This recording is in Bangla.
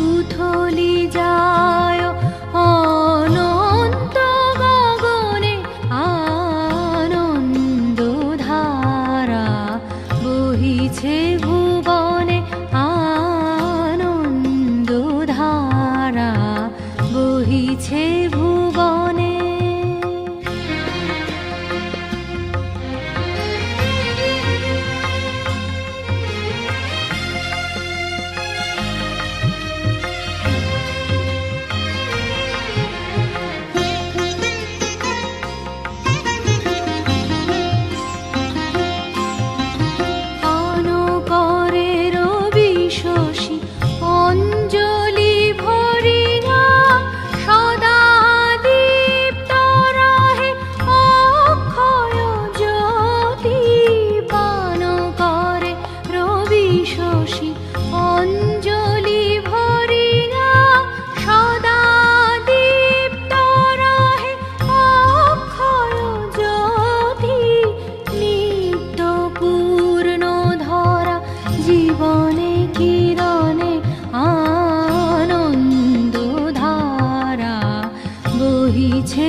উঠলি যায় অনন্ত গগনে আনন্দ ধারা বহিছে ভুবনে আনন্দ ধারা বহিছে কিরণে আনন্দ ধারা বহিছে